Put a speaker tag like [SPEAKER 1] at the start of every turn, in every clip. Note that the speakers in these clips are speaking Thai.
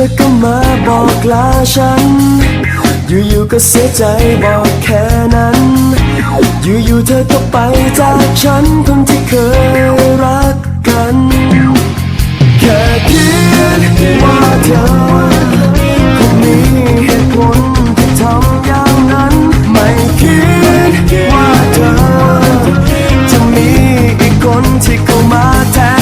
[SPEAKER 1] ธอก็มาบอกลาฉัน อยู่ๆก็เสียใจบอกแค่นั้น อยู่ๆเธอก็ไปจากฉันคนที่เคยรักกัน แค่คิดว่าเธอคงมีเหตุผลที่ทำอย่างนั้น ไม่คิดว่าเธอ จะมีอีกคนที่เข้ามาแทน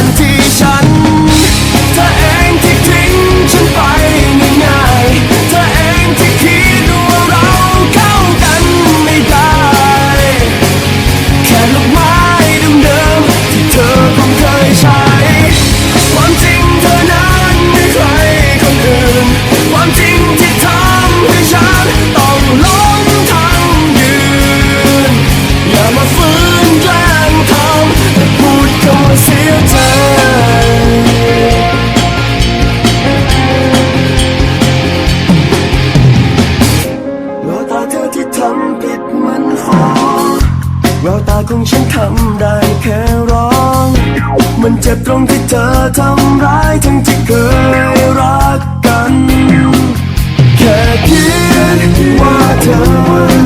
[SPEAKER 1] ของฉันทำได้แค่ร้อง มันเจ็บตรงที่เธอทำร้ายทั้งที่เคยรักกัน แค่คิดว่าเธอ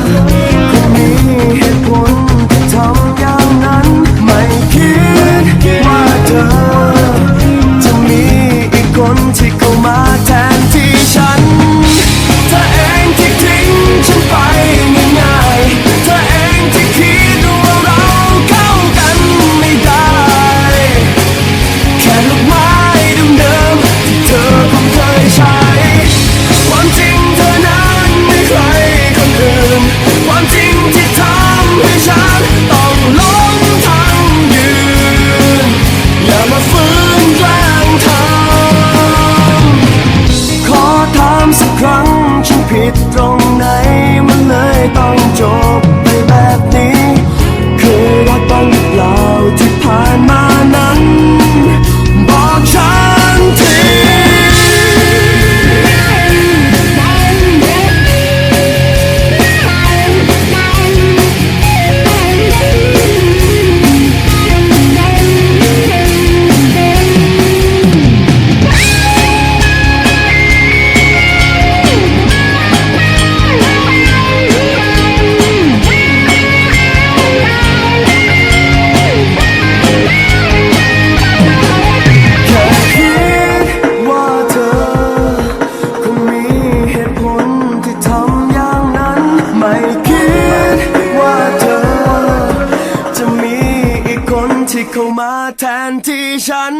[SPEAKER 1] ้ามาแทนที่ฉัน